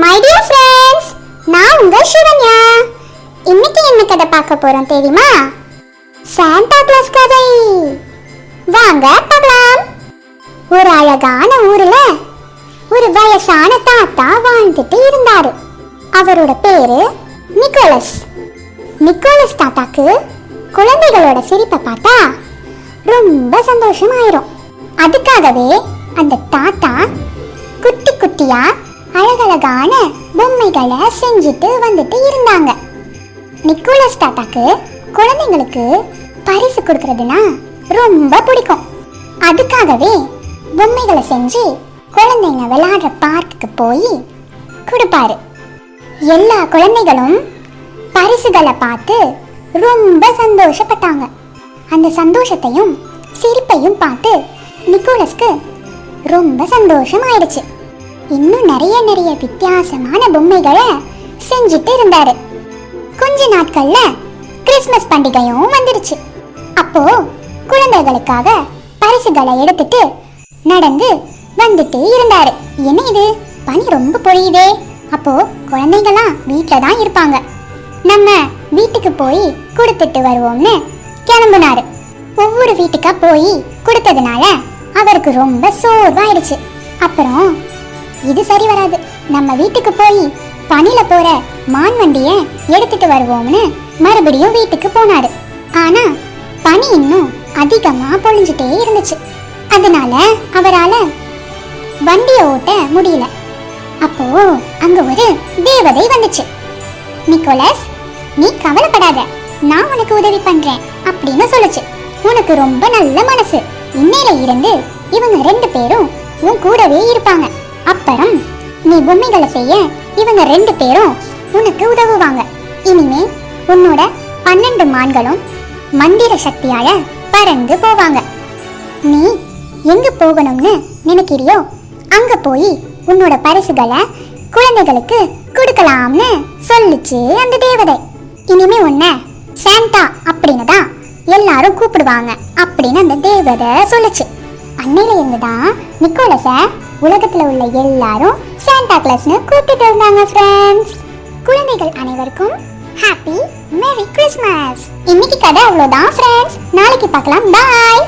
My dear friends நான் உங்க சிவன்யா இன்னைக்கு என்ன கதை பார்க்க போறோம் தெரியுமா? சாண்டா கிளாஸ் கதை. வாங்க பார்க்கலாம். ஒரு அழகான ஊர்ல ஒரு வயசான தாத்தா வாழ்ந்துட்டு இருந்தாரு. அவரோட பேரு நிக்கோலஸ். நிக்கோலஸ் தாத்தாக்கு குழந்தைகளோட சிரிப்பை பார்த்தா ரொம்ப சந்தோஷமாயிரும். அதுக்காகவே அந்த தாத்தா குட்டி குட்டியா அழகழகான பொம்மைகளை செஞ்சுட்டு வந்துட்டு இருந்தாங்க. நிக்கோலஸ் தாத்தாக்கு குழந்தைங்களுக்கு பரிசு கொடுக்கறதுனா ரொம்ப பிடிக்கும். அதுக்காகவே பொம்மைகளை செஞ்சு குழந்தைங்க விளையாடுற பார்க்குக்கு போய் கொடுப்பாரு. எல்லா குழந்தைகளும் பரிசுகளை பார்த்து ரொம்ப சந்தோஷப்பட்டாங்க. அந்த சந்தோஷத்தையும் சிரிப்பையும் பார்த்து நிக்கோலஸ்க்கு ரொம்ப சந்தோஷம் ஆயிடுச்சு இன்னும் நிறைய நிறைய வித்தியாசமான பொம்மைகளை செஞ்சுட்டு இருந்தாரு. கொஞ்ச நாட்கள்ல கிறிஸ்மஸ் பண்டிகையும் வந்துருச்சு. அப்போ குழந்தைகளுக்காக பரிசுகளை எடுத்துட்டு நடந்து வந்துட்டே இருந்தாரு. என்ன இது? பனி ரொம்ப பொழியுதே. அப்போ குழந்தைங்களாம் வீட்டில் தான் இருப்பாங்க. நம்ம வீட்டுக்கு போய் கொடுத்துட்டு வருவோம்னு கிளம்புனாரு. ஒவ்வொரு வீட்டுக்கா போய் கொடுத்ததுனால அவருக்கு ரொம்ப சோர்வாயிடுச்சு. அப்புறம் இது சரி வராது. நம்ம வீட்டுக்கு போய் பனில போற மான் வண்டிய எடுத்துட்டு வருவோம்னு மறுபடியும் வீட்டுக்கு போனாரு. ஆனா பனி இன்னும் அதிகமா பொழிஞ்சிட்டே இருந்துச்சு. அதனால அவரால வண்டியை ஓட்ட முடியல. அப்போ அங்க ஒரு தேவதை வந்துச்சு. நிக்கோலஸ் நீ கவலைப்படாத. நான் உனக்கு உதவி பண்றேன் அப்படின்னு சொல்லுச்சு. உனக்கு ரொம்ப நல்ல மனசு. இன்னையில இருந்து இவங்க ரெண்டு பேரும் உன் கூடவே இருப்பாங்க. அப்புறம் நீ பொம்மைகளை செய்ய இவங்க ரெண்டு பேரும் உனக்கு உதவுவாங்க. இனிமே உன்னோட பன்னெண்டு மான்களும் மந்திர சக்தியால பறந்து போவாங்க. நீ எங்க போகணும்னு நினைக்கிறியோ அங்க போய் உன்னோட பரிசுகளை குழந்தைகளுக்கு கொடுக்கலாம்னு சொல்லுச்சு அந்த தேவதை. இனிமே உன்னை சாண்டா அப்படின்னு தான் எல்லாரும் கூப்பிடுவாங்க அப்படின்னு அந்த தேவதை சொல்லுச்சு. அன்னையில இருந்து தான் நிக்கோலஸ உலகத்துல உள்ள எல்லாரும் சாண்டா கிளாஸ்னு கூப்பிட்டு இருந்தாங்க ஃப்ரெண்ட்ஸ் குழந்தைகள் அனைவருக்கும் ஹாப்பி மேரி கிறிஸ்மஸ் இன்னைக்கு கதை அவ்வளோதான் ஃப்ரெண்ட்ஸ் நாளைக்கு பார்க்கலாம். பாய்